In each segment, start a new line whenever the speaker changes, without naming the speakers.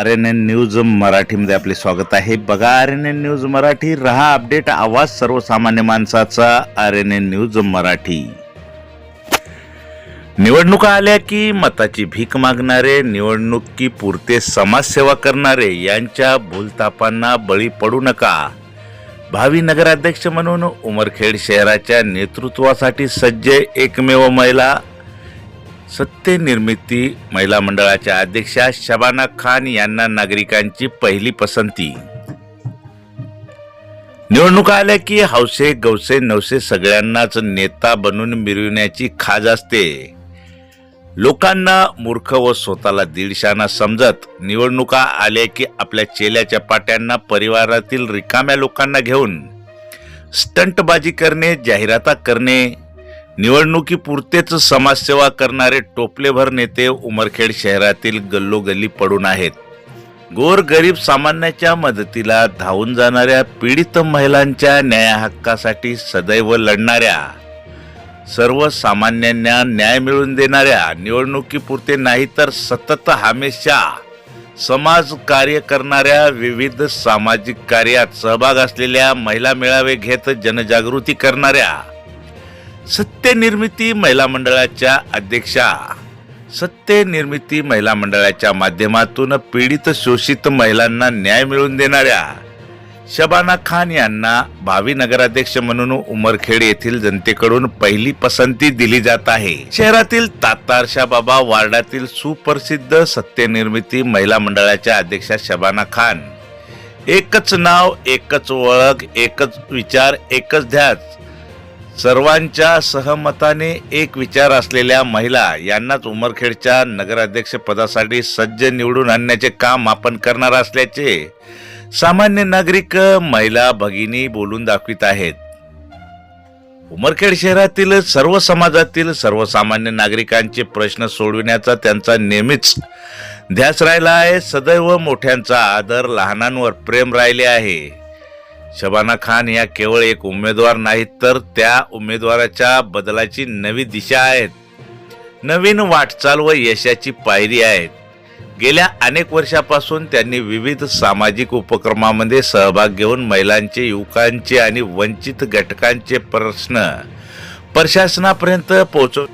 R N N news मराठीमध्ये आपले स्वागत आहे. बघा R N N news Marathi रहा अपडेट आवाज सर्वसामान्य माणसाचा R N N news Marathi. निवडणुका आल्या की मताची भीक मागणारे निवडणुकी पुरते समाजसेवा करणारे यांच्या भूलतापांना बळी पडू नका. भावी नगराध्यक्ष म्हणून उमरखेड शहराच्या नेतृत्वासाठी सज्ज एकमेव महिला सत्यनिर्मिती महिला मंडळाच्या अध्यक्षा शबाना खान यांना नागरिकांची पहिली पसंती. निवडणुका आल्या की हौसे गवसे नवसे सगळ्यांनाच नेता बनून मिरविण्याची खाज असते. लोकांना मूर्ख व स्वतःला दीडशाना समजत निवडणुका आल्या की आपल्या चेल्याच्या पाट्यांना परिवारातील रिकाम्या लोकांना घेऊन स्टंटबाजी करणे जाहिराता करणे निवडणुकीपुरतेच समाजसेवा करणारे टोपलेभर नेते उमरखेड शहरातील गल्लोगल्ली पडून आहेत. गोर गरीब सामान्याच्या मदतीला धावून जाणाऱ्या पीडित महिलांच्या न्याय हक्कासाठी सदैव लढणाऱ्या सर्वसामान्यांना न्याय मिळवून देणाऱ्या निवडणुकीपुरते नाही तर सतत हमेशा समाज कार्य करणाऱ्या विविध सामाजिक कार्यात सहभाग असलेल्या महिला मेळावे घेत जनजागृती करणाऱ्या सत्यनिर्मिती महिला मंडळाच्या अध्यक्षा. सत्यनिर्मिती महिला मंडळाच्या माध्यमातून पीडित शोषित महिलांना न्याय मिळवून देणाऱ्या शबाना खान यांना भावी नगराध्यक्ष म्हणून उमरखेड येथील जनतेकडून पहिली पसंती दिली जात आहे. शहरातील तातारशा बाबा वार्डातील सुप्रसिद्ध सत्यनिर्मिती महिला मंडळाच्या अध्यक्षा शबाना खान. एकच नाव एकच ओळख एकच विचार एकच ध्यास. सर्वांच्या सहमताने एक विचार असलेल्या महिला यांनाच उमरखेडच्या नगराध्यक्ष पदासाठी सज्ज निवडून आणण्याचे काम आपण करणार असल्याचे सामान्य नागरिक महिला भगिनी बोलून दाखवित आहेत. उमरखेड शहरातील सर्व समाजातील सर्वसामान्य नागरिकांचे प्रश्न सोडविण्याचा त्यांचा नेहमीच ध्यास राहिला आहे. सदैव मोठ्यांचा आदर लहानांवर प्रेम राहिले आहे. शबाना खान या केवळ एक उमेदवार नाहीत तर त्या उमेदवाराच्या बदलाची नवी दिशा आहेत. नवीन वाटचाल व यशाची पायरी आहेत. गेल्या अनेक वर्षापासून त्यांनी विविध सामाजिक उपक्रमामध्ये सहभाग घेऊन महिलांचे युवकांचे आणि वंचित घटकांचे प्रश्न प्रशासनापर्यंत पोहोचव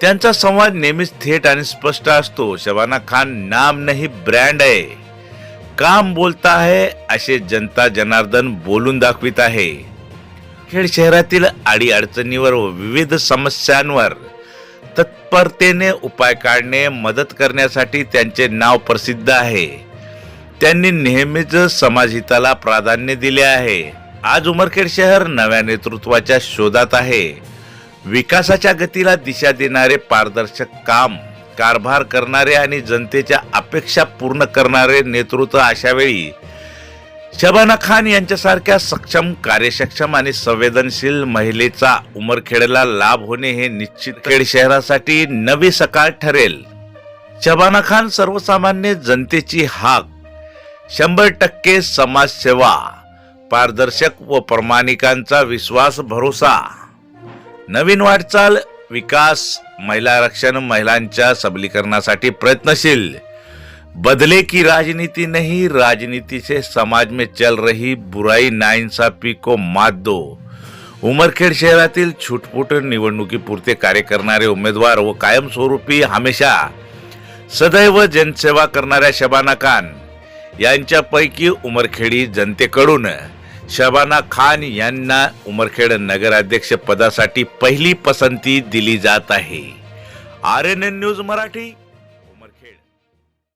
त्यांचा संवाद नेहमीच थेट आणि स्पष्ट असतो. शबाना खान नाम नाही ब्रँड आहे. काम बोलता आहे असे जनता जनार्दन बोलून दाखवित आहे. खेड शहरातील आडी अडचणीवर व विविध समस्यांवर तत्परतेने उपाय काढणे मदत करण्यासाठी त्यांचे नाव प्रसिद्ध आहे. त्यांनी नेहमीच समाजहिताला प्राधान्य दिले आहे. आज उमरखेड शहर नव्या नेतृत्वाच्या शोधात आहे. विकासाच्या गतीला दिशा देणारे पारदर्शक काम कारभार करणारे आणि जनतेच्या अपेक्षा पूर्ण करणारे नेतृत्व अशा वेळी शबाना खान यांच्यासारख्या सक्षम कार्यसक्षम आणि संवेदनशील महिलेचा उमरखेडला लाभ होणे हे निश्चित खेड शहरासाठी नवी सकाळ ठरेल. शबाना खान सर्वसामान्य जनतेची हाक शंभर टक्के समाजसेवा पारदर्शक व प्रामाणिकांचा विश्वास भरोसा. नवीन वाटचाल विकास महिला आरक्षण महिलांच्या सबलीकरणासाठी प्रयत्नशील. बदले की राजनीति नहीं राजनीति से समाज में चल रही बुराई नाइंसाफी को मात दो. उमरखेड शहरातील छुटपुट निवडणुकीपुरते कार्य करणारे उमेदवार व कायमस्वरूपी हमेशा सदैव जनसेवा करणाऱ्या शबाना खान यांच्यापैकी उमरखेडी जनतेकडून शबाना खान यांना उमरखेड नगराध्यक्ष पदासाठी पहिली पसंती दिली जात आहे. R N N news Marathi.